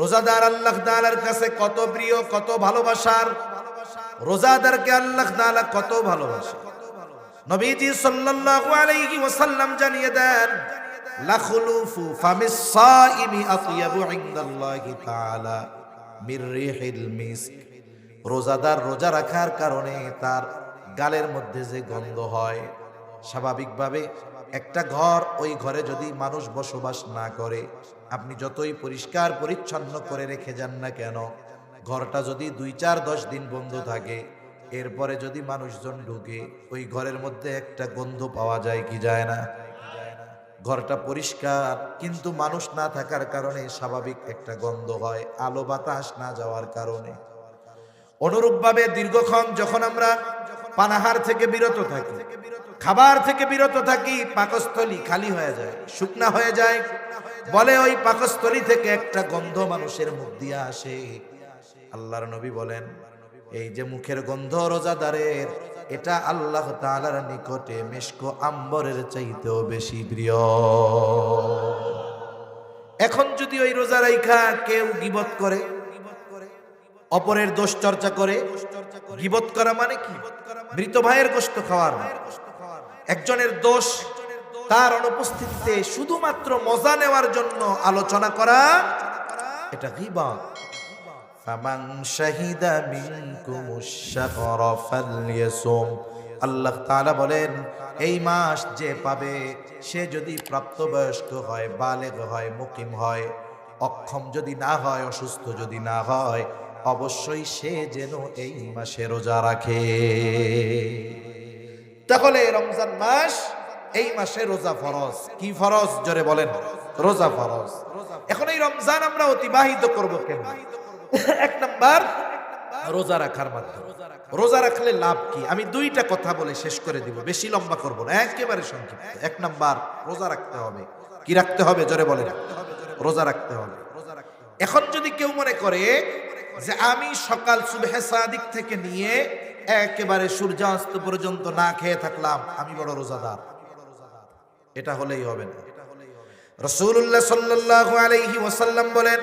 রোজাদার আল্লাহ তাআলার কাছে কত প্রিয়, কত ভালোবাসার? রোজাদারকে আল্লাহ তাআলা কত ভালোবাসে। নবীজি সাল্লাল্লাহু আলাইহি ওয়াসাল্লাম জানিয়ে দেন, লাখলুফু ফামিস সাইমি আতিয়াবু ইনদাল্লাহি তাআলা মির রিহিল মিস্ক। রোজাদার রোজা রাখার কারণে তার গালের মধ্যে যে গন্ধ হয়, স্বাভাবিকভাবে একটা ঘর ওই ঘরে যদি মানুষ বসবাস না করে আপনি যতই পরিষ্কার পরিচ্ছন্ন করে রেখে যান না কেন, ঘরটা যদি দুই চার দশ দিন বন্ধ থাকে, এরপরে যদি মানুষজন ঢুকে, ওই ঘরের মধ্যে একটা গন্ধ পাওয়া যায় কি যায় না? ঘরটা পরিষ্কার, কিন্তু মানুষ না থাকার কারণে স্বাভাবিক একটা গন্ধ হয়, আলো বাতাস না যাওয়ার কারণে। অনুরূপভাবে দীর্ঘক্ষণ যখন আমরা পানাহার থেকে বিরত থাকি। খাবার থেকে বিরত থাকি, পাকস্থলী খালি হয়ে যায়, শুকনা হয়ে যায়। বলে ওই পাকস্থলী থেকে একটা গন্ধ মানুষের মুখ দিয়ে আসে। আল্লাহর নবী বলেন, এই যে মুখের গন্ধ রোজাদারের, এটা আল্লাহ তাআলার নিকটে মেশকো আম্বরের চাইতেও বেশি প্রিয়। এখন যদি ওই রোজা রাইখা কেউ গিবত করে, অপরের দোষ চর্চা করে, গিবত করা মানে কি? মৃত ভাইয়ের গোস্ত খাওয়ার। একজনের দোষ তার অনুপস্থিতিতে শুধুমাত্র মজা নেওয়ার জন্য আলোচনা করা, এটা গিবত ফামান শাহিদা মিনকুমুশ শাহরা ফালইয়াসুম আল্লাহ তাআলা বলেন, এই মাস যে পাবে, সে যদি প্রাপ্তবয়স্ক হয়, বালেগ হয়, মুকিম হয়, অক্ষম যদি না হয়, অসুস্থ যদি না হয় অবশ্যই সে যেন এই মাসে রোজা রাখে। তাহলে রমজান মাস, এই মাসে রোজা ফরজ। কি ফরজ? জোরে বলেন। রোজা ফরজ। এখন এই রমজান আমরা অতিবাহিত করব কেন? এক নাম্বার, রোজা রাখার মাধ্যমে। রোজা রাখলে লাভ কি? আমি দুইটা কথা বলে শেষ করে দিব, বেশি লম্বা করব না, একেবারে সংক্ষিপ্ত। এক নাম্বার, রোজা রাখতে হবে। কি রাখতে হবে? জোরে বলেন। রোজা রাখতে হবে। এখন যদি কেউ মনে করে যে আমি সকাল সুবহে সাদিক থেকে নিয়ে একেবারে সূর্যাস্ত পর্যন্ত না খেয়ে থাকলাম, আমি বড় রোজাদার। এটা হলেই হবে না। রসুল্লাহ সাল্লাল্লাহু আলাইহি ওয়াসাল্লাম বলেন,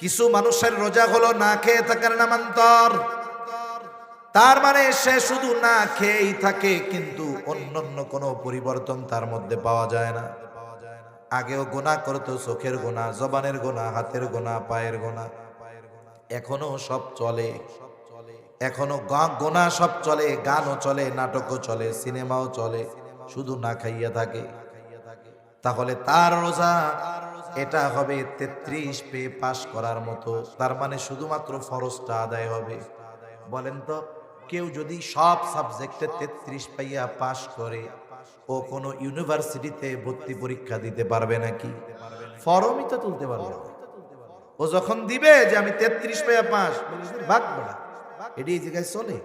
কিছু মানুষের রোজা হলো না খেয়ে থাকার নামান্তর। তার মানে সে শুধু না খেয়েই থাকে, কিন্তু অন্যান্য কোনো পরিবর্তন তার মধ্যে পাওয়া যায় না। আগেও গোনা করতো, চোখের গোনা জবানের গোনা হাতের গোনা পায়ের গোনা এখনও সব চলে। এখনও গোনা সব চলে, গানও চলে, নাটকও চলে, সিনেমাও চলে, শুধু না খাইয়া থাকে। তাহলে তার রোজা, এটা হবে তেত্রিশ পে পাশ করার মতো। তার মানে শুধুমাত্র ফরজটা আদায় হবে। বলেন তো, কেউ যদি সব সাবজেক্টে তেত্রিশ পাইয়া পাশ করে, ও কোনো ইউনিভার্সিটিতে ভর্তি পরীক্ষা দিতে পারবে নাকি? ফরমই তো তুলতে পারবে না। ও যখন দিবে যে আমি তেত্রিশ পাইয়া পাস বাঘ বেড়া। এটি এই জায়গায় চলে।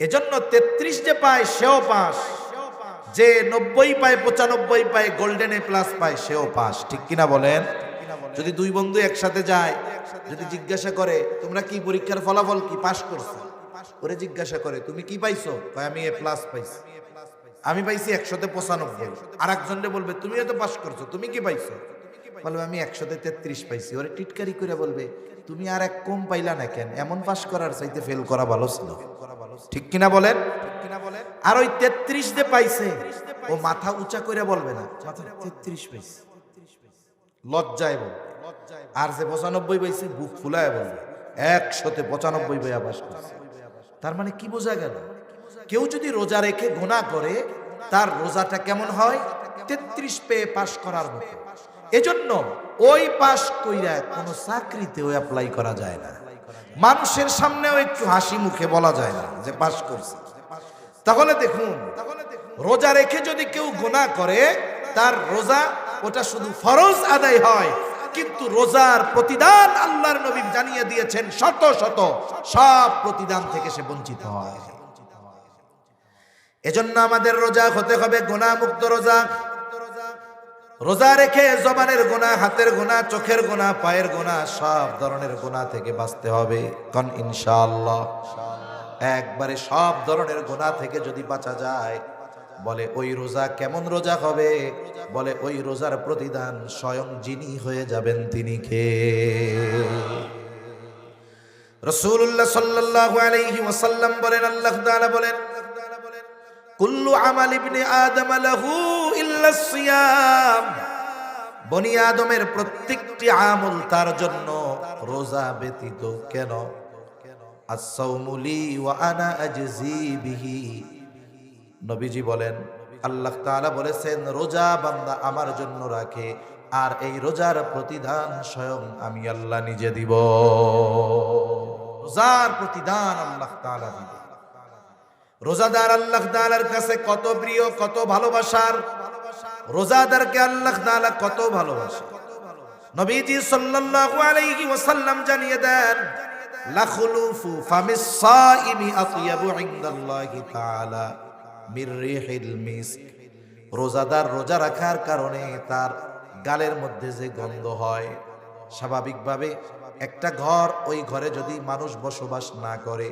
এজন্য তেত্রিশ যে পায়, সেও পাস যে নব্বই পায়, পঁচানব্বই পায় গোল্ডেন এ প্লাস পায়, সেও পাস ঠিক কিনা বলেন? যদি দুই বন্ধু একসাথে যায়, যদি জিজ্ঞাসা করে, তোমরা কি পরীক্ষার ফলাফল কি পাস করছ? ওরে জিজ্ঞাসা করে, তুমি কি পাইছো? আমি এ প্লাস পাইছি। আমি পাইছি একশোতে পঁচানব্বই। আর একজনে বলবে, তুমিও তো পাস করছ, তুমি কি পাইছো? বলবে আমি একশোতে তেত্রিশ পাইছি। ওরে টিটকারি করে বলবে, তুমি আর এক কম পাইলা না কেন? এমন পাস করার চাইতে ফেল করা ভালো ছিল। ঠিক কিনা বলেন? আর ওই তেত্রিশ যে পাইছে, ও মাথা উঁচা করে বলবে না তেত্রিশ পাইছে। লজ্জায় বল আর যে পঁচানব্বই পাইছে, বুক ফুলায় বলবে, একশোতে পঁচানব্বই বইয়া পাস করছে। তার মানে কি বোঝা গেল? কেউ যদি রোজা রেখে গোনা করে, তার রোজাটা কেমন হয়? তেত্রিশ পেয়ে পাশ করার মতো। এজন্য ওই পাশ কইরা কোনো চাকরিতেও অ্যাপ্লাই করা যায় না। মানুষের সামনেও একটু হাসি মুখে বলা যায় না যে পাশ করছে। তাহলে দেখুন, রোজা রেখে যদি কেউ গোনা করে, তার রোজা ওটা শুধু ফরজ আদায় হয়, কিন্তু রোজার প্রতিদান আল্লাহর নবী জানিয়ে দিয়েছেন শত শত, সব প্রতিদান থেকে সে বঞ্চিত হয়। এজন্য আমাদের রোজা হতে হবে গোনা মুক্ত রোজা রোজা রেখে জবানের গোনা হাতের গোনা চোখের গোনা পায়ের গোনা সব ধরনের গোনা থেকে বাঁচতে হবে। কন ইনশাআল্লাহ, একবারে সব ধরনের গোনা থেকে যদি বাঁচা যায়, বলে ওই রোজা কেমন রোজা হবে? বলে ওই রোজার প্রতিদান স্বয়ং যিনি হয়ে যাবেন তিনি কে? রসুল্লাহ সাল্লাল্লাহু আলাইহি ওয়াসাল্লাম বলেন, আল্লাহ বলেন, কুল্লু আমাল ইবনে আদম লাহু ইল্লা সিয়াম। বনি আদমের প্রত্যেকটি আমল তার জন্য রোজা ব্যতীত কেন? আসাউমুলি ওয়া আনা নবীজি বলেন, আল্লাহ তাআলা বলেছেন, রোজা বান্দা আমার জন্য রাখে, আর এই রোজার প্রতিদান স্বয়ং আমি আল্লাহ নিজে দিব। রোজার প্রতিদান আল্লাহ তাআলা রোজাদার আল্লাহ তাআলার কাছে কত প্রিয়, কত ভালোবাসার রোজাদারকে আল্লাহ তাআলা কত ভালোবাসে। নবীজি সাল্লাল্লাহু আলাইহি ওয়াসাল্লাম জানিয়ে দেন, লাখুলুফু ফামিস সাইমি আতিয়াবু ইনদাল্লাহি তাআলা মির রিহিল মিস্ক। রোজাদার রোজা রাখার কারণে তার গালের মধ্যে যে গন্ধ হয়, স্বাভাবিকভাবে একটা ঘর, ওই ঘরে যদি মানুষ বসবাস না করে,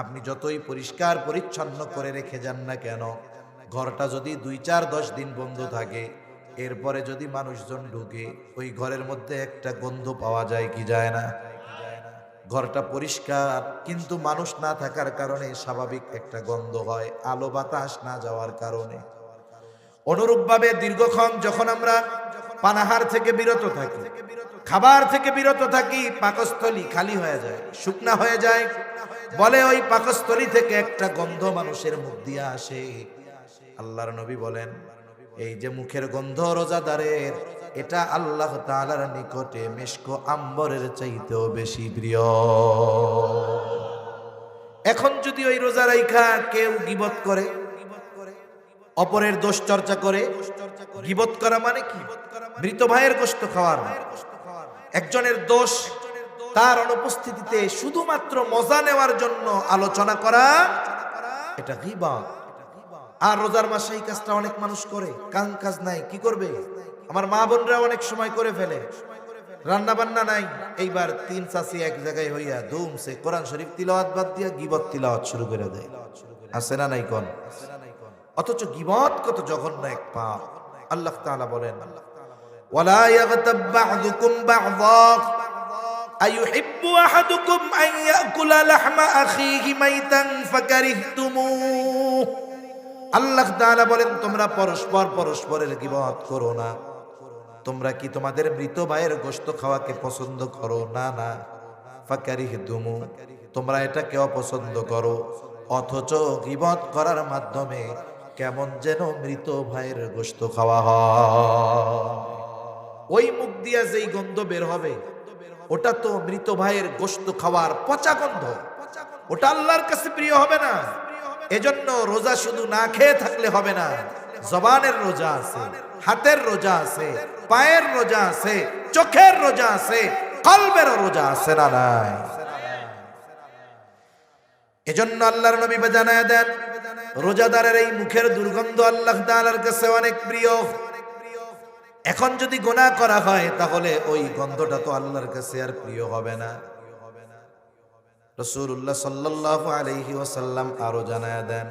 আপনি যতই পরিষ্কার পরিচ্ছন্ন করে রেখে যান না কেন ঘরটা যদি দুই চার দশ দিন বন্ধ থাকে, এরপরে যদি মানুষজন ঢুকে, ওই ঘরের মধ্যে একটা গন্ধ পাওয়া যায় কি যায় না? ঘরটা পরিষ্কার, কিন্তু মানুষ না থাকার কারণে স্বাভাবিক একটা গন্ধ হয়, আলো বাতাস না যাওয়ার কারণে। অনুরূপভাবে দীর্ঘক্ষণ যখন আমরা পানাহার থেকে বিরত থাকি, খাবার থেকে বিরত থাকি, পাকস্থলী খালি হয়ে যায়, শুকনা হয়ে যায়, বলে ওই পাকস্থলী থেকে একটা গন্ধ মানুষের মুখ দিয়ে আসে। আল্লাহর নবী বলেন, এই যে মুখের গন্ধ রোজাদারের, এটা আল্লাহ তাআলার নিকটে মেশকো আম্বরের চাইতেও বেশি প্রিয়। এখন যদি ওই রোজা রাইখা কেউ গিবত করে, অপরের দোষ চর্চা করে, গিবত করা মানে কি? মৃত ভাইয়ের গোস্ত খাওয়ার একজনের দোষ তার অনুপস্থিতিতে শুধুমাত্র মজা নেওয়ার জন্য আলোচনা করা, এটা গিবত। আর রোজার মাসে এই কাজটা অনেক মানুষ করে। কান কাজ নাই, কি করবে? আমার মা বোনরা অনেক সময় করে ফেলে। রান্না বান্না নাই, এইবার তিন চাষি এক জায়গায় হইয়া ধুমছে কোরআন শরীফ তিলাওয়াত বাদ দিয়া গিবত তিলাওয়াত শুরু করে দেয়। আছে না নাই কোন? অথচ গিবত কত জঘন্য এক পাপ। আল্লাহ তাআলা বলেন, ওয়ালা ইয়াগতাব বা'দুকুম বা'দা আইউহিব্বু আহাদুকুম আন ইয়াকুলা লাহমা আখিহি মাইতান ফাকারিহতুমু আল্লাহ তাআলা বলেন, তোমরা পরস্পর পরস্পরের গিবত করো না। তোমরা কি তোমাদের মৃত ভাইয়ের গোশত খাওয়াকে পছন্দ করো? না না। ফাকারিহ দুমু তোমরা এটাকে অপছন্দ করো। অথচ গিবত করার মাধ্যমে কেমন যেন মৃত ভাইয়ের গোশত খাওয়া হয়। ওই মুখ দিয়া যেই গন্ধ বের হবে, ওটা তো মৃত ভাইয়ের গোশত খাওয়ার পচা গন্ধ। ওটা আল্লাহর কাছে প্রিয় হবে না। এজন্য রোজা শুধু না খেয়ে থাকলে হবে না। জবানের রোজা আছে, হাতের রোজা আছে, পায়ের রোজা আছে, চোখের রোজা আছে কলবেরও রোজা আছে না নাই? এজন্য আল্লাহর নবী জানায় দেন, রোজাদারের এই মুখের দুর্গন্ধ আল্লাহ তাআলার কাছে অনেক প্রিয়। এখন যদি গোনা করা হয়, তাহলে ওই গন্ধটা তো আল্লাহর কাছে আর প্রিয় হবে না। রসুল্লাহ সাল্লাল্লাহু আলাইহি ওসাল্লাম আরও জানায় দেন,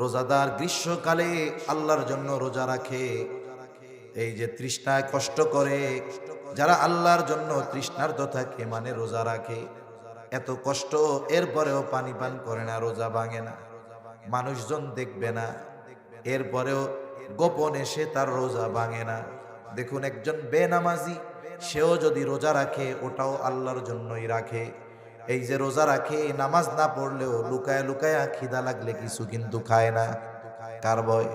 রোজাদার গ্রীষ্মকালে আল্লাহর জন্য রোজা রাখে। এই যে তৃষ্ণায় কষ্ট করে, যারা আল্লাহর জন্য তৃষ্ণার্ত থাকে মানে রোজা রাখে। এত কষ্ট, এরপরেও পানি পান করে না, রোজা ভাঙে না। মানুষজন দেখবে না, এরপরেও গোপন এসে তার রোজা ভাঙে না। দেখুন, একজন বেনামাজি, সেও যদি রোজা রাখে, ওটাও আল্লাহর জন্যই রাখে। এই যে রোজা রাখে নামাজ না পড়লেও লুকায় লুকায় খিদা লাগলে কিছু কিন্তু খায় না। কার ভয়?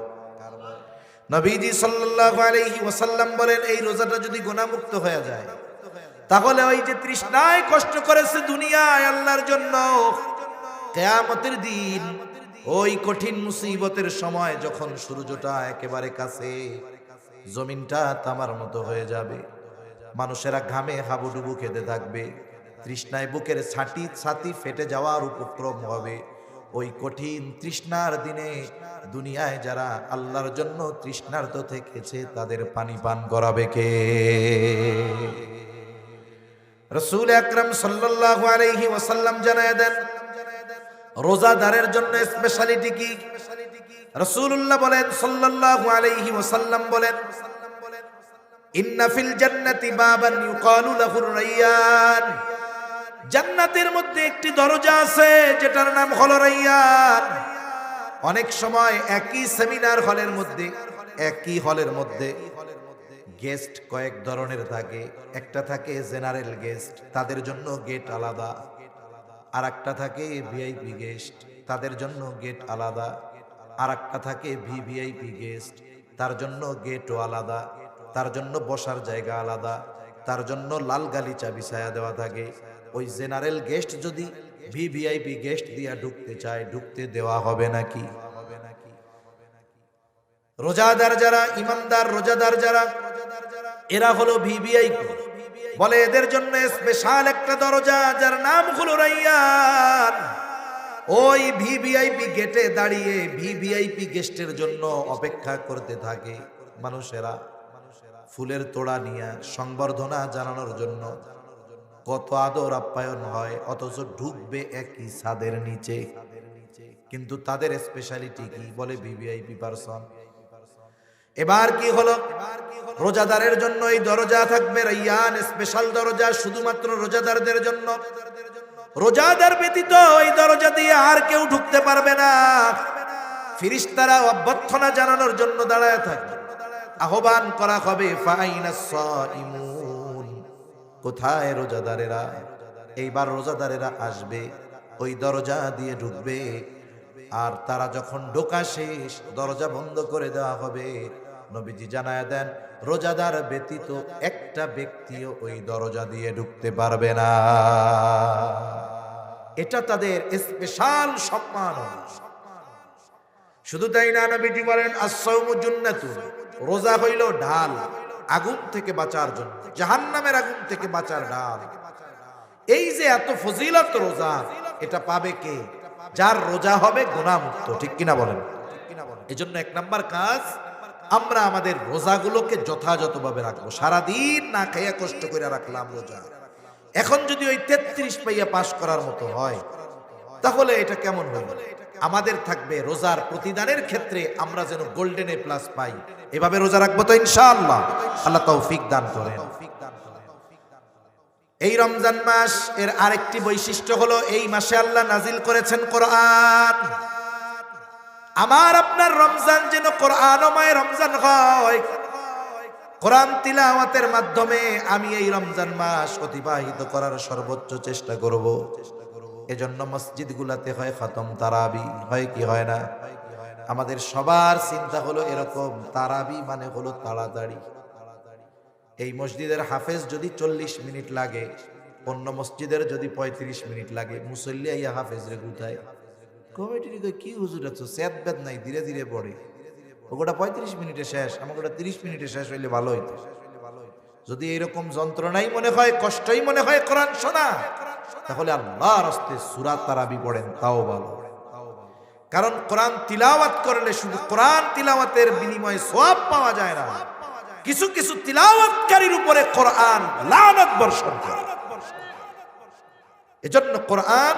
নবীজি সাল্লাল্লাহু আলাইহি ওয়াসাল্লাম বলেন, এই রোজাটা যদি গুনাহমুক্ত হয়ে যায়, তাহলে ওই যে তৃষ্ণায় কষ্ট করেছে দুনিয়ায় আল্লাহর জন্য, কেয়ামতের দিন ওই কঠিন মুসিবতের সময় যখন সূর্যটা একেবারে কাছে, জমিনটা তামার মতো হয়ে যাবে। মানুষেরা ঘামে হাবুডুবু খেতে থাকবে। তৃষ্ণায় বুকের ছাটি ছাতি ফেটে যাওয়ার উপক্রম হবে। ওই কঠিন তৃষ্ণার দিনে দুনিয়ায় যারা আল্লাহর জন্য তৃষ্ণার্ত থেকেছে, তাদের পানি পান করাবে কে? রসুল আকরাম সাল্লাল্লাহু আলাইহি ওয়াসাল্লাম জানায় দেন, রোজাদারের জন্য স্পেশালিটি কি? রসুল্লাহ বলেন, সাল্লাল্লাহু আলাইহি ওয়াসাল্লাম বলেন, ইন্না ফিল জান্নাতি বাবান ইউকালু লাহুর রাইয়ান। জান্নাতের মধ্যে একটি দরজা আছে, যেটার নাম হলো রাইয়ান অনেক সময় একই সেমিনার হলের মধ্যে, একই হলের মধ্যে গেস্ট কয়েক ধরনের থাকে। একটা থাকে জেনারেল গেস্ট, তাদের জন্য গেট আলাদা। আর একটা থাকে ভিআইপি গেস্ট, তাদের জন্য গেট আলাদা। আর একটা থাকে ভিভিআইপি গেস্ট, তার জন্য গেটও আলাদা। তার জন্য বসার জায়গা আলাদা। তার জন্য লাল গালিচা বিছায়া দেওয়া থাকে। ওই জেনারেল গেস্ট যদি V V I P guest দিয়া ঢুকতে চায়, ঢুকতে দেওয়া হবে নাকি? রোজাদার যারা, ইমানদার রোজাদার যারা, এরা হলো ভিভিআইপি বলে এদের জন্য স্পেশাল একটা দরজা যার নাম হলো রাইয়ান। ওই ভিভিআইপি গেটে দাঁড়িয়ে ভিভিআইপি গেস্টের জন্য অপেক্ষা করতে থাকে মানুষেরা। ফুলের তোড়া নিয়ে সংবর্ধনা জানানোর জন্য। কত আদর আপ্যায়ন হয়, অথচ ঢুকবে একই ছাদের নিচে। কিন্তু তাদের স্পেশালিটি কি বলে ভিভিআইপি পারসন এবার কি হলো? রোজাদারের জন্য এই দরজা থাকবে রাইয়ান স্পেশাল দরজা শুধুমাত্র রোজাদারদের জন্য। রোজাদার ব্যতীত এই দরজা দিয়ে আর কেউ ঢুকতে পারবে না। ফিরিস্তারা অভ্যর্থনা জানানোর জন্য দাঁড়ায় থাকবে। আহ্বান করা হবে সাইমুন কোথায় রোজাদারেরা? এইবার রোজাদারেরা আসবে, ওই দরজা দিয়ে ঢুকবে। আর তারা যখন ঢোকা শেষ, দরজা বন্ধ করে দেওয়া হবে। নবীজি জানায় দেন, রোজাদার ব্যতীত একটা ব্যক্তিও ওই দরজা দিয়ে ঢুকতে পারবে না। এটা তাদের স্পেশাল সম্মান। শুধু তাই না, নবীজি বলেন জুন্নাতুন। রোজা হইল ঢাল। আগুন থেকে বাঁচার জন্য, জাহান্নামের আগুন থেকে বাঁচার ঢাল এই যে এত ফজিলত রোজা, এটা পাবে কে? যার রোজা হবে গুণামুক্ত ঠিক কিনা বলেন? এই জন্য এক নাম্বার কাজ, আমরা আমাদের রোজাগুলোকে যথাযথভাবে রাখব। সারাদিন না খাইয়া কষ্ট করে রাখলাম রোজা। এখন যদি ওই তেত্রিশ পাইয়া পাশ করার মতো হয়, তাহলে এটা কেমন হইল আমাদের থাকবে রোজার প্রতিদানের ক্ষেত্রে আমরা যেন গোল্ডেন এ প্লাস পাই। এভাবে রোজা রাখব তো ইনশাআল্লাহ। আল্লাহ তৌফিক দান করেন। এই রমজান মাস এর আরেকটি বৈশিষ্ট্য হলো এই মাসে আল্লাহ নাজিল করেছেন কোরআন। আমার আপনার রমজান যেন কোরআনময় রমজান হয়। কোরআন তিলাওয়াতের মাধ্যমে আমি এই রমজান মাস অতিবাহিত করার সর্বোচ্চ চেষ্টা করব। এজন্য মসজিদ গুলাতে হয় খতম তারাবি। হয় কি হয় না? আমাদের সবার চিন্তা হলো এরকম, তারাবি মানে হলো তাড়াতাড়ি। এই মসজিদের হাফেজ যদি চল্লিশ মিনিট লাগে, অন্য মসজিদের যদি পঁয়ত্রিশ মিনিট লাগে, মুসল্লি ইয়া হাফেজ রে গুতায় কমিটির কি হুজুর আছো? স্যাদ বেদ নাই, ধীরে ধীরে পড়ে। ওটা পঁয়ত্রিশ মিনিটে শেষ আমাকে ওটা তিরিশ মিনিটে শেষ হইলে ভালো হইতো। যদি এরকম যন্ত্রণাই মনে হয়, কষ্টই মনে হয়, কোরআন শোনা, তাহলে আল্লাহ রাস্তে সুরাত তারাবি পড়েন, তাও ভালো। কারণ কোরআন তিলাওয়াত করলে শুধু কোরআন তিলাওয়াতের বিনিময়ে সব পাওয়া যায় না। কিছু কিছু তিলাওয়াতকারীর উপরে কোরআন লানত বর্ষণ করে। এজন্য কোরআন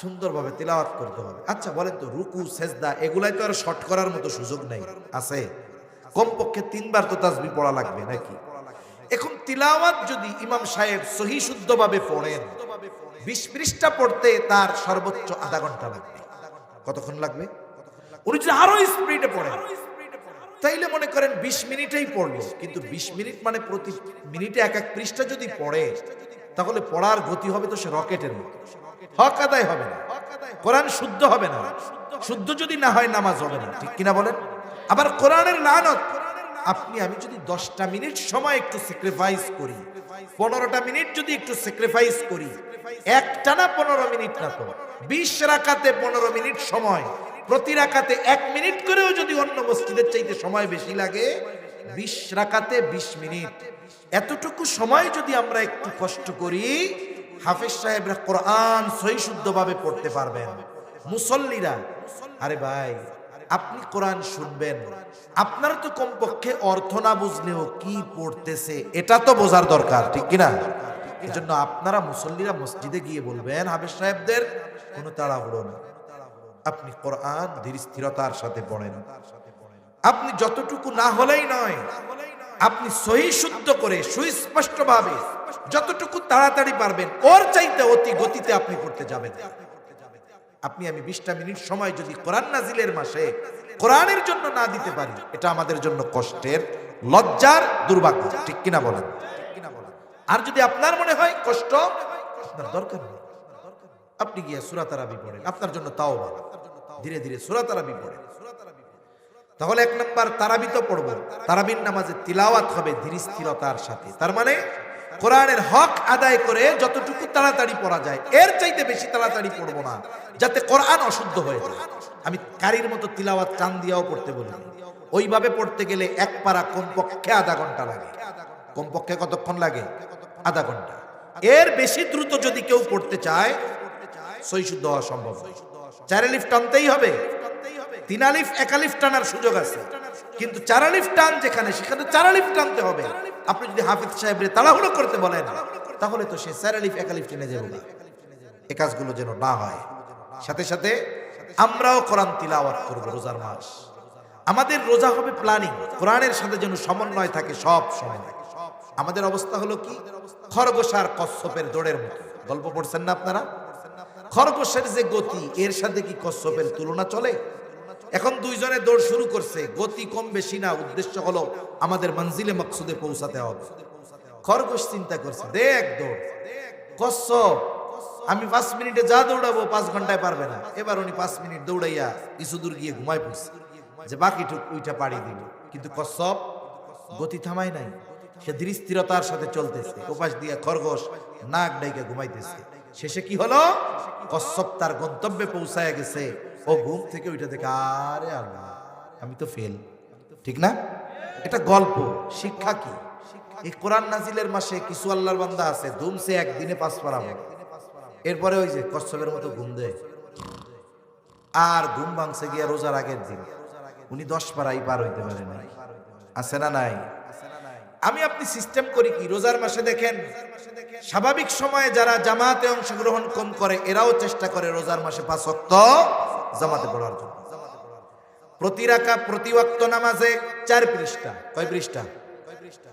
সুন্দরভাবে তিলাওয়াত করতে হবে। আচ্ছা বলেন তো, রুকু, সেজদা, এগুলাই তো আর শর্ট করার মতো সুযোগ নাই। আছে? কমপক্ষে তিনবার তো তাজবি পড়া লাগবে নাকি? এখন তিলাওয়াত যদি ইমাম সাহেব সহি শুদ্ধভাবে পড়েন, বিশ পৃষ্ঠা পড়তে তার সর্বোচ্চ আধা ঘণ্টা লাগবে। কতক্ষণ লাগবে? উনি যদি আরও স্পিডে পড়েন, তাইলে মনে করেন বিশ মিনিটেই পড়ল। কিন্তু বিশ মিনিট মানে প্রতি মিনিটে এক এক পৃষ্ঠা যদি পড়ে, তাহলে পড়ার গতি হবে তো সে রকেটের মতো। হক আদায় হবে না। কোরআন শুদ্ধ হবে না। শুদ্ধ যদি না হয় নামাজ হবে না। ঠিক কিনা বলেন? আবার কোরআনের লানত আপনি, আমি যদি দশটা মিনিট সময় একটু স্যাক্রিফাইস করি, পনেরোটা মিনিট যদি একটু স্যাক্রিফাইস করি, একটানা পনেরো মিনিট না তো, বিশ রাখাতে পনেরো মিনিট সময়, প্রতি রাখাতে এক মিনিট করেও যদি অন্য মসজিদের চাইতে সময় বেশি লাগে, বিশ রাখাতে বিশ মিনিট। এতটুকু সময় যদি আমরা একটু কষ্ট করি, হাফিজ সাহেবরা কোরআন সহি শুদ্ধভাবে পড়তে পারবেন। মুসল্লিরা, আরে ভাই আপনি কোরআন শুনবেন। আপনার তো কমপক্ষে অর্থ না বুঝলেও কি পড়তেছে, এটা তো বোঝার দরকার, ঠিক কিনা? এজন্য আপনারা মুসল্লিরা মসজিদে গিয়ে বলবেন, হাফিজ সাহেবদের, কোনো তাড়াহুড়ো না। আপনি কোরআন ধীর স্থিরতার সাথে পড়েন। আপনি যতটুকু না হলেই নয়, আপনি সহি শুদ্ধ করে, সুস্পষ্টভাবে যতটুকু তাড়াতাড়ি পারবেন, ওর চাইতে অতি গতিতে আপনি করতে যাবেন। আপনি আমি বিশটা মিনিট সময় যদি কোরআন নাজিলের মাসে কোরআনের জন্য না দিতে পারি, এটা আমাদের জন্য কষ্টের, লজ্জার দুর্ভাগ্য। ঠিক কিনা বলেন? আর যদি আপনার মনে হয় কষ্ট দরকার নেই। আপনি গিয়ে সুরাতারাবি পড়েন, আপনার জন্য তাও ভালো ধীরে ধীরে সুরাতারাবি পড়েন। তাহলে এক নম্বর তারাবি তো পড়ব। তারাবির নামাজে তিলাওয়াত হবে ধীর স্থিরতার সাথে। তার মানে কোরআনের হক আদায় করে যতটুকু তাড়াতাড়ি পড়া যায়, এর চাইতে বেশি তাড়াতাড়ি পড়ব না, যাতে কোরআন অশুদ্ধ হয়ে যায়। আমি কারির মতো তিলাওয়াত টান দিয়াও পড়তে বলি। ওইভাবে পড়তে গেলে এক পারা কমপক্ষে আধা ঘণ্টা লাগে। কমপক্ষে কতক্ষণ লাগে? আধা ঘণ্টা। এর বেশি দ্রুত যদি কেউ পড়তে চায় শুদ্ধ হওয়া সম্ভব নয়। চার আলিফ টানতেই হবে। তিন আলিফ, এক আলিফ টানার সুযোগ আছে। কিন্তু চার আলিফ টান যেখানে, সেখানে চার আলিফ টানতে হবে। আপনি যদি হাফিজ সাহেবরে তাড়াহুড়ো করতে বলেন, তাহলে তো সে চার আলিফ, এক আলিফ টেনে যাবে না। এ কাজগুলো যেন না হয়। সাথে সাথে আমরাও কোরআন তিলাওয়াত করব রোজার মাস। আমাদের রোজা হবে প্ল্যানিং। কোরআনের সাথে যেন সমন্বয় থাকে, সব সময়। আমাদের অবস্থা হলো কি? খরগোশ আর কচ্ছপের দৌড়ের মতো। গল্প পড়ছেন না আপনারা? খরগোশের যে গতি, এর সাথে কি কচ্ছপের তুলনা চলে? এখন দুইজনে দৌড় শুরু করছে। গতি কম, বেশি না। উদ্দেশ্য হলো আমাদের মঞ্জিলে, মকসুদে পৌঁছাতে হবে। খরগোশ চিন্তা করছে, দেখ দৌড়। কচ্ছপ, আমি পাঁচ মিনিটে যা দৌড়াবো, পাঁচ ঘন্টায় পারবে না। এবার উনি পাঁচ মিনিট দৌড়াইয়া কিছু দূর গিয়ে ঘুমায় পড়ছে। যে বাকিটুক উইটা পাড়ি দিল। কিন্তু কচ্ছপ গতি থামাই নাই। সে ধীর স্থিরতার সাথে চলতেছে। উপাস দিয়া খরগোশ নাক ডাইকে ঘুমাইতেছে। শেষে কি হলো? কশ্যপ তার গন্তব্যে পৌঁছায় গেছে। ও ঘুম থেকে ওইটা দেখে, আরে আল্লাহ, আমি তো ফেল ঠিক না? এটা গল্প। শিক্ষা কি? এই কোরআন নাজিলের মাসে কিছু আল্লাহর বান্দা আছে ধুমসে একদিনে পাঁচ পারা পড়ে। এরপরে ওই যে কচ্ছপের মতো ঘুম দেয়। আর ঘুম ভাঙছে গিয়া রোজার আগের দিন। উনি দশ পাড়াই পার হইতে পারে নাই। আছে না নাই? আমি আপনি সিস্টেম করি কি? রোজার মাসে দেখেন, স্বাভাবিক সময়ে যারা জামাতে অংশগ্রহণ কম করে, এরাও চেষ্টা করে রোজার মাসে পাঁচ ওয়াক্ত জামাতে পড়ার জন্য। প্রতি রাখা প্রতি নামাজে চার পৃষ্ঠা। কয় পৃষ্ঠা?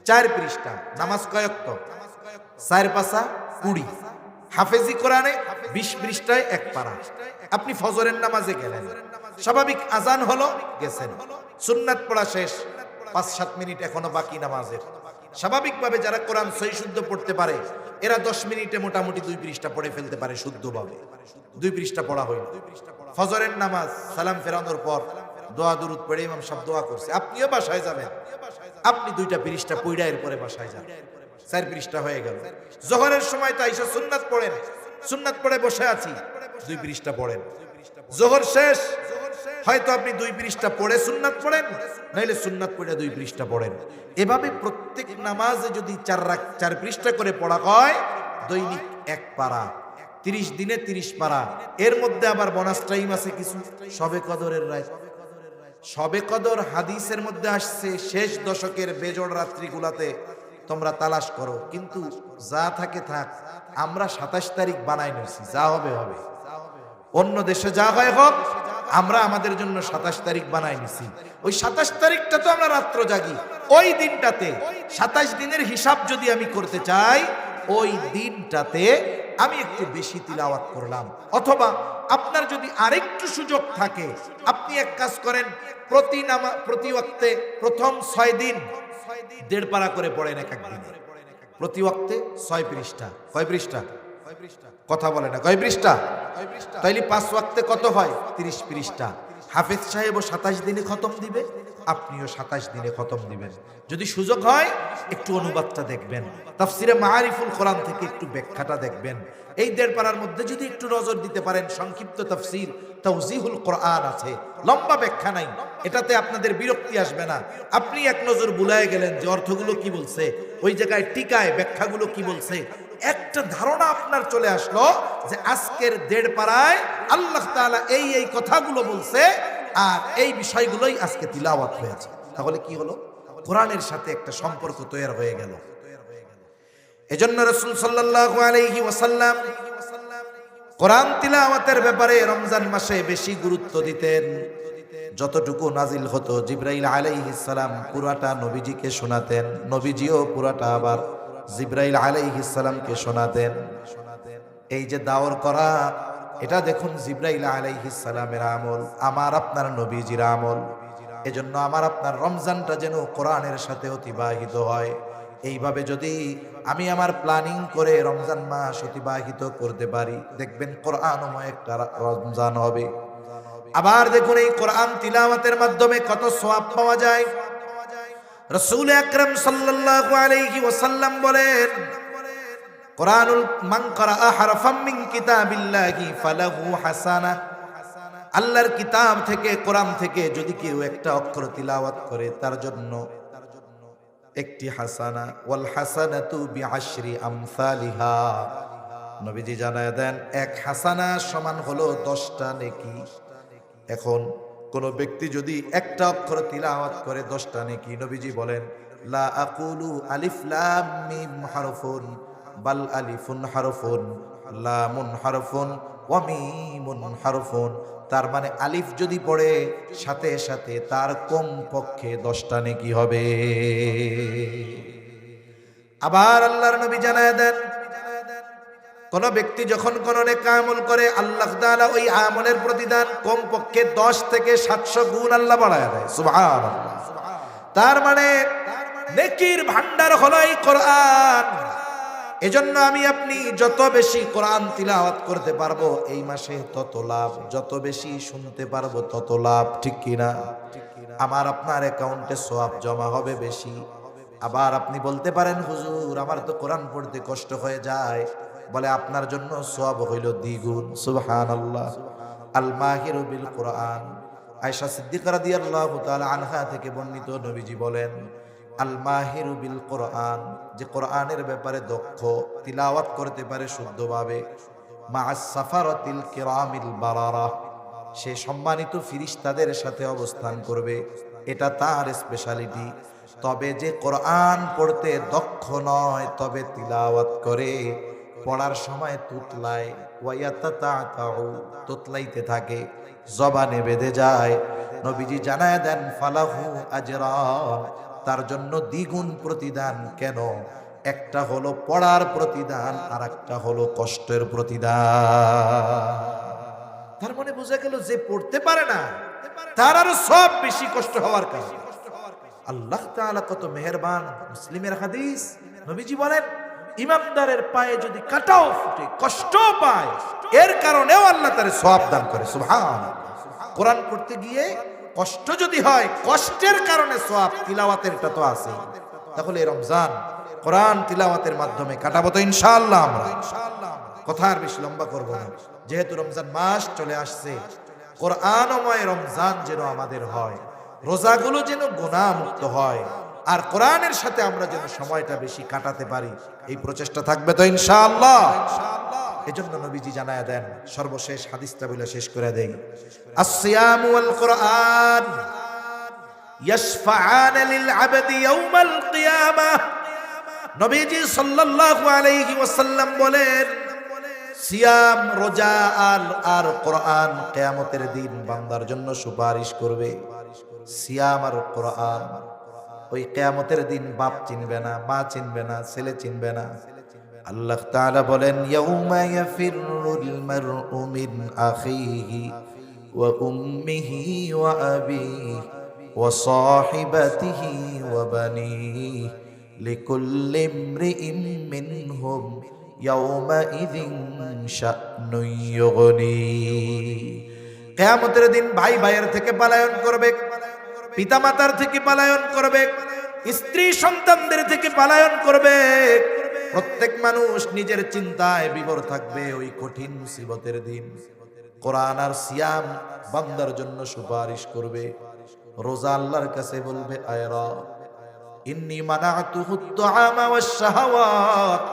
চার পৃষ্ঠা। নামাজ কয়ক্ত চার পাশা কুড়ি। হাফেজি কোরআনে বিশ পৃষ্ঠায় এক পারা। আপনি ফজরের নামাজে গেলেন। স্বাভাবিক আজান হলো, গেছেন। সুন্নাত পড়া শেষ। পাঁচ, সাত মিনিট এখনও বাকি নামাজের। স্বাভাবিকভাবে যারা কোরআন সহি শুদ্ধ পড়তে পারে, এরা দশ মিনিটে মোটামুটি দুই পৃষ্ঠা পড়ে ফেলতে পারে শুদ্ধভাবে। দুই পৃষ্ঠা পড়া হইল ফজরের নামাজ, সালাম ফেরানোর পর দোয়া, দুরুদ পড়ে ইমাম সাহেব দোয়া করছে। আপনিও বাসায় যাবেন। আপনি দুইটা পৃষ্ঠা পইড়া এরপরে বাসায় যান। চার পৃষ্ঠা হয়ে গেল। জোহরের সময় তো আইসা সুন্নাত পড়েন। সুন্নাত পড়ে বসে আছি। দুই পৃষ্ঠা পড়েন। জোহর শেষ। হয়তো আপনি দুই পৃষ্ঠা পড়ে সুন্নাত পড়েন, নাইলে সুন্নাত পড়ে দুই পৃষ্ঠা পড়েন। এভাবে প্রত্যেক নামাজে যদি চার চার পৃষ্ঠা করে পড়া হয়, দৈনিক এক পারা। তিরিশ দিনে তিরিশ পারা। এর মধ্যে আবার বোনাস টাইম আছে কিছু। সবে কদরের রায়। সবে কদর হাদিসের মধ্যে আসছে, শেষ দশকের বেজোড় রাত্রিগুলাতে তোমরা তালাশ করো। কিন্তু যা থাকে থাক, আমরা সাতাশ তারিখ বানাই নিয়েছি, যা হবে হবে। অন্য দেশে যা হয় হোক, আমরা আমাদের জন্য সাতাশ তারিখ বানাই নিছি ওই সাতাশ তারিখটা তো আমরা রাত্র জাগি। ওই দিনটাতে, সাতাশ দিনের হিসাব যদি আমি করতে চাই, ওই দিনটাতে আমি একটু বেশি তিলাওয়াত করলাম। অথবা আপনার যদি আরেকটু সুযোগ থাকে, আপনি এক কাজ করেন, প্রতি নামা, প্রতি ওয়াক্তে প্রথম ছয় দিন দেড় পারা করে পড়েন এক এক দিনে প্রতি ওয়াক্তে ছয় পৃষ্ঠা। কয় পৃষ্ঠা? কথা বলে না। কয় পৃষ্ঠা? তাইলে পাঁচ ওয়াক্তে কত হয়? তিরিশ পৃষ্ঠা। হাফেজ সাহেবও সাতাশ দিনে খতম দিবে, আপনিও সাতাশ দিনে খতম দিবেন। যদি সুযোগ হয়, একটু অনুবাদটা দেখবেন। তাফসিরে মাহারিফুল কোরআন থেকে একটু ব্যাখ্যাটা দেখবেন। এই দেড় পাড়ার মধ্যে যদি একটু নজর দিতে পারেন, সংক্ষিপ্ত তাফসির, তাওজিহুল কোরআন আছে। লম্বা ব্যাখ্যা নাই, এটাতে আপনাদের বিরক্তি আসবে না। আপনি এক নজর বুলায় গেলেন যে অর্থগুলো কি বলছে, ওই জায়গায় টিকায় ব্যাখ্যাগুলো কি বলছে একটা ধারণা আপনার চলে আসলো যে আজকের দেড় পাড়ায় আল্লাহ তাআলা এই এই কথাগুলো বলছে আর এই বিষয়গুলোই আজকে তিলাওয়াত হয়েছে। তাহলে কি হলো? কোরআনের সাথে একটা সম্পর্ক তৈরি হয়ে গেল। এজন্য রসুল সাল্লাল্লাহু আলাইহি ওয়াসাল্লাম কোরআন তিলাওয়াতের ব্যাপারে রমজান মাসে বেশি গুরুত্ব দিতেন। যতটুকু নাজিল হতো জিব্রাইল আলাইহিস সালাম পুরাটা নবীজিকে শোনাতেন। নবীজিও পুরাটা আবার জিব্রাইল আলাইহিস সালামকে শোনাতেন। এই যে দাওর করা, এটা দেখুন জিব্রাইল আলাইহিস সালামের আমল, আমার আপনার নবীজির আমল। এজন্য আমার আপনার রমজানটা যেন কোরআনের সাথে অতিবাহিত হয়। এইভাবে যদি আমি আমার প্ল্যানিং করে রমজান মাস অতিবাহিত করতে পারি, দেখবেন কোরআনময় একটা রমজান হবে। আবার দেখুন এই কোরআন তিলাওয়াতের মাধ্যমে কত সোয়াব পাওয়া যায়। রসুল আকরম সাল্লাল্লাহু আলাইহি ওয়াসাল্লাম বলেন, কোরআনুল মান করা হারফাম মিন কিতাবিল্লাহি ফালাহু হাসানাহ আল্লাহর কিতাব থেকে, কোরআন থেকে যদি কেউ একটা অক্ষর তিলাওয়াত করে, তার জন্য একটি হাসানা, ওয়াল হাসানাতু বিআশরি আমসালিহা। নবীজি জানায় দেন, এক হাসানা সমান হলো দশটা নেকি। এখন কোন ব্যক্তি যদি একটা অক্ষর তিলাওয়াত করে দশটা নেকি, নবীজি বলেন, লা আকুলু আলিফ লাম মিম হারফুন, বাল আলিফুন হারফুন, লামুন হারফুন, ওয়া মিমুন হারফুন। তার মানে আলিফ যদি পড়ে, সাথে সাথে তার কম পক্ষে দশটা নেকি হবে। আবার আল্লাহর নবী জানায় দেন কোন ব্যক্তি যখন কোন নেকা আমল করে, আল্লাহ তাআলা ওই আমলের প্রতিদান কম পক্ষে দশ থেকে সাতশো গুণ আল্লাহ বাড়ায় দেয়। সুবহান তার মানে নেকির ভান্ডার হলো এই কোরআন। এজন্য আমি আপনি যত বেশি কোরআন তিলাওয়াত করতে পারব, এই মাসে তত লাভ। যত বেশি শুনতে পারব, তত লাভ। ঠিক কিনা? আমার আপনার অ্যাকাউন্টে সোয়াব জমা হবে বেশি। আবার আপনি বলতে পারেন, হুজুর, আমার তো কোরআন পড়তে কষ্ট হয়ে যায়। বলে, আপনার জন্য সব হইল দ্বিগুণ। সুবহান আল্লাহ আল মাহিরু বিল কোরআন। আয়সা সিদ্দিকা রাদিয়াল্লাহু তাআলা আনহা থেকে বর্ণিত নবীজি বলেন আল মাহিরু বিল কোরআন, যে কোরআনের ব্যাপারে দক্ষ, তিলাওয়াত করতে পারে শুদ্ধভাবে মা সাফারতিল কিরামিল বারারা। সে সম্মানিত ফিরিস্তাদের সাথে অবস্থান করবে, এটা তার স্পেশালিটি তবে যে কোরআন পড়তে দক্ষ নয়, তবে তিলাওয়াত করে। পড়ার সময় তুতলায় তুতলাইতে থাকে, জবানে বেঁধে যায়। নবীজি জানায় দেন, ফালাহু আজরান তার জন্য দ্বিগুণ প্রতিদান কেন? একটা হলো পড়ার প্রতিদান আর একটা হলো কষ্টের প্রতিদান। তার মানে বোঝা গেল যে পড়তে পারে না, তার আরও সব বেশি কষ্ট হওয়ার কারণ। আল্লাহ তাআলা কত মেহেরবান, মুসলিমের হাদিস। নবীজি বলেন ইমামদারের পায়ে যদি কাটাও ফুটে কষ্ট পায়, এর কারণেও আল্লাহ তারে সওয়াব দান করে সুবহান কোরআন পড়তে গিয়ে কষ্ট যদি হয়, কষ্টের কারণে সওয়াব, তিলাওয়াতেরটা তো আছে। তাহলে রমজান, কোরআন তিলাওয়াতের মাধ্যমে কাটাবো তো ইনশাআল্লাহ আমরা। কথা আর বেশি লম্বা করব না। যেহেতু রমজান মাস চলে আসছে, কোরআনময় রমজান যেন আমাদের হয়, রোজাগুলো যেন গুণামুক্ত হয় আর কোরআনের সাথে আমরা যেন সময়টা বেশি কাটাতে পারি, এই প্রচেষ্টা থাকবে তো ইনশাআল্লাহ। এজন্য নবীজি জানায় দেন, সর্বশেষ হাদিসটা বলে শেষ করে দেই। আসসিয়াম ওয়াল কোরআন ইয়াশফাআন লিল আবদি ইয়াউমাল কিয়ামাহ নবীজি সাল্লাল্লাহু আলাইহি ওয়াসাল্লাম বলেন, সিয়াম, রোজা আর আর কোরআন কেয়ামতের দিন বান্দার জন্য সুপারিশ করবে। সিয়াম আর কোরআন ওই কেয়ামতের দিন বাপ চিনবে না, মা চিনবে না, ছেলে চিনবে না। আল্লাহ তাআলা বলেন, ইয়াউমা ইয়াফিরুল মারউ মিন আখিহি ওয়া উম্মিহি ওয়া আবিহি ওয়া সাহিবাতিহি ওয়া বানিহি লিকুল্লি ইমরিইম মিনহুম ইয়াউমাইযিন শা'নুন ইউগনি। কিয়ামতের দিন ভাই ভাইয়ের থেকে পলায়ন করবে। পিতামাতার থেকে পালায়ন করবে, স্ত্রী সন্তানদের থেকে পলায়ন করবে। প্রত্যেক মানুষ নিজের চিন্তায় বিভোর থাকবে ওই কঠিন মুসিবতের দিন। কোরআন আর সিয়াম বান্দার জন্য সুপারিশ করবে। রোজা আল্লাহর কাছে বলবে আয়রা ইন্নি মানাতুহু আত-তাআমা ওয়াশ-শাহাওয়াত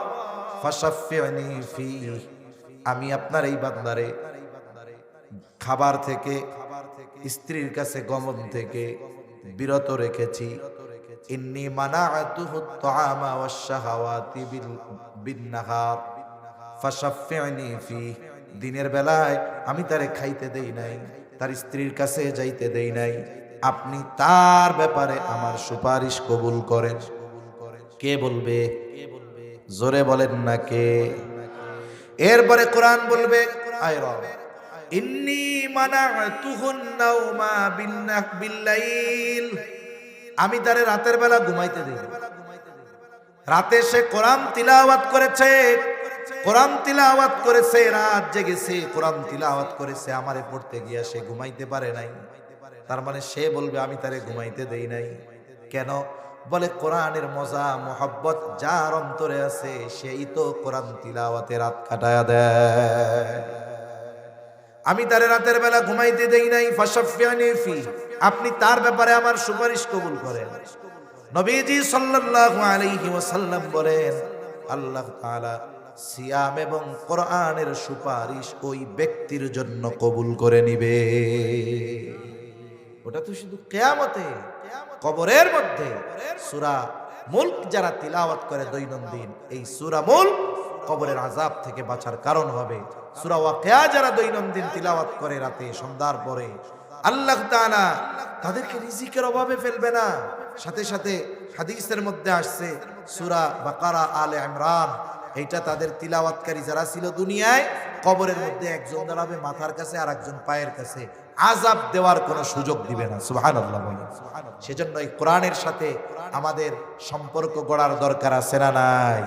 ফাশাফি'নি ফি আমি আপনার এই বান্দারে খাবার থেকে, স্ত্রীর কাছে গমন থেকে বিরত রেখেছি। ইন্নি মানাতুহু আত-তাআমা ওয়াশ-শাহাওয়াতি বিন-নাহার। ফাশাফিআনি ফি দিনের বেলায় আমি তারে খাইতে দেই নাই। তার স্ত্রীর কাছে যাইতে দেই নাই। আপনি তার ব্যাপারে আমার সুপারিশ কবুল করেন। কে বলবে? জোরে বলেন না কে। এরপরে কোরআন বলবে আয় রব ইন্নি আমি তারে রাতের বেলা ঘুমাইতে দিই রাতে সে কোরআন তিলাওয়াত করেছে। কোরআন তিলাওয়াত করেছে, রাত জেগেছে, কোরআন তিলাওয়াত করেছে, আমারে পড়তে গিয়া সে ঘুমাইতে পারে নাই। তার মানে সে বলবে, আমি তারে ঘুমাইতে দেই নাই। কেন? বলে, কোরআনের মজা, মোহাব্বত যার অন্তরে আছে, সেই তো কোরআন তিলাওয়াতে রাত কাটায়া দেয়। আমি তারে রাতের বেলা ঘুমাইতে দেই নাই ফি। আপনি তার ব্যাপারে আমার সুপারিশ কবুল করেন। নবীজি সাল্লাল্লাহু আলাইহি ওয়াসাল্লাম বলেন, আল্লাহ তাআলা সিয়াম এবং কোরআনের সুপারিশ ওই ব্যক্তির জন্য কবুল করে নিবে। ওটা তো শুধু কেয়ামতে, কবরের মধ্যে। সূরা মুল্ক যারা তিলাওয়াত করে দৈনন্দিন, এই সূরা মুল্ক কবরের আজাব থেকে বাঁচার কারণ হবে। সূরা ওয়াকিয়া যারা দৈনন্দিন তিলাওয়াত করে রাতে, সন্ধ্যার পরে, আল্লাহ তাআলা তাদেরকে রিজিকের অভাবে ফেলবে না। সাথে সাথে হাদিসের মধ্যে আসছে, সুরা বাকারা, আলে ইমরান, এইটা তাদের তিলাওয়াতকারী যারা ছিল দুনিয়ায়, কবরের মধ্যে একজন দাঁড়াবে মাথার কাছে আর একজন পায়ের কাছে। আজাব দেওয়ার কোনো সুযোগ দিবে না, সুবহানাল্লাহ বলেন সেজন্য এই কোরআনের সাথে আমাদের সম্পর্ক গড়ার দরকার আছে না নাই?